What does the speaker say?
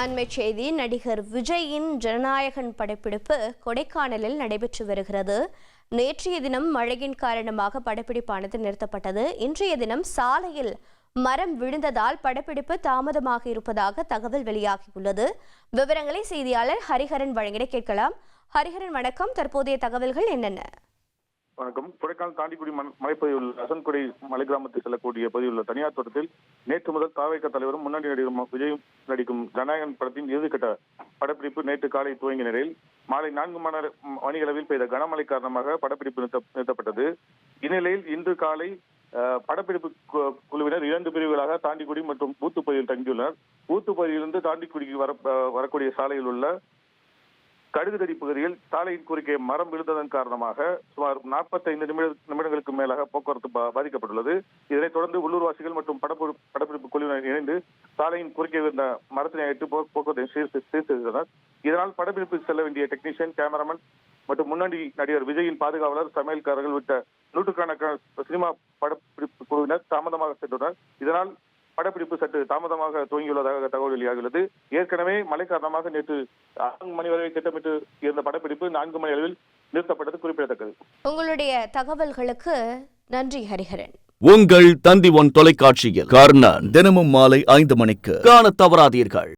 அண்மை செய்தி நடிகர் விஜயின் ஜனநாயகன் படப்பிடிப்பு கொடைக்கானலில் நடைபெற்று வருகிறது. நேற்றைய தினம் மழையின் காரணமாக படப்பிடிப்பானது நிறுத்தப்பட்டது. இன்றைய தினம் சாலையில் மரம் விழுந்ததால் படப்பிடிப்பு தாமதமாக இருப்பதாக தகவல் வெளியாகியுள்ளது. விவரங்களை செய்தியாளர் ஹரிஹரன் வழங்கிட கேட்கலாம். ஹரிஹரன் வணக்கம். தற்போதைய தகவல்கள் என்னென்ன? வணக்கம். கொடைக்கானல் தாண்டிக்குடி மண்- உள்ள அசன்குடி மலை கிராமத்தில் செல்லக்கூடிய பதிவுள்ள உள்ள தனியார் தோட்டத்தில் நேற்று முதல் தாவைக்க தலைவரும் முன்னணி நடிகரும் விஜயும் நடிக்கும் ஜனநாயகன் படத்தின் இறுதிக்கட்ட படப்பிடிப்பு நேற்று காலை துவங்கிய நிலையில் மாலை நான்கு மணி மணியளவில் பெய்த கனமழை காரணமாக படப்பிடிப்பு நிறுத்த- நிறுத்தப்பட்டது. இந்நிலையில் இன்று காலை படப்பிடிப்பு கு- குழுவினர் இரண்டு பிரிவுகளாக தாண்டிக்குடி மற்றும் ஊத்துப்பகுதியில் தங்கியுள்ளனர். ஊத்துப்பகுதியிலிருந்து தாண்டிக்குடிக்கு வர வரக்கூடிய சாலையில் உள்ள கடுகுதடி பகுதியில் சாலையின் குறுக்கே மரம் விழுந்ததன் காரணமாக சுமார் 45 நிமிட நிமிடங்களுக்கு மேலாக போக்குவரத்து பா- பாதிக்கப்பட்டுள்ளது. இதனைத் தொடர்ந்து உள்ளூர்வாசிகள் மற்றும் படப்பு படப்பிடிப்பு குழுவினர் இணைந்து சாலையின் குறுக்கே இருந்த மரத்தினை அழைத்து போ- போக்குவரத்தை சீர் செய்தனர் இதனால் படப்பிடிப்புக்கு செல்ல வேண்டிய டெக்னீஷியன் கேமராமேன் மற்றும் முன்னணி நடிகர் விஜயின் பாதுகாவலர் சமையல்காரர்கள் உள்ளிட்ட நூற்றுக்கணக்கான சினிமா படப்பிடிப்பு குழுவினர் தாமதமாக சென்றுள்ளனர் இதனால் படப்பிடிப்பு சற்று தாமதமாக துவங்கியுள்ளதாக தகவல் வெளியாகியுள்ளது. ஏற்கனவே மழை காரணமாக நேற்று நான்கு மணி வரை திட்டமிட்டு இருந்த படப்பிடிப்பு நான்கு மணி அளவில் நிறுத்தப்பட்டது குறிப்பிடத்தக்கது. உங்களுடைய தகவல்களுக்கு நன்றி ஹரிஹரன். உங்கள் தந்தி ஒன் தொலைக்காட்சியில் கர்ணன். தினமும் மாலை ஐந்து மணிக்கு காணத் தவறாதீர்கள்.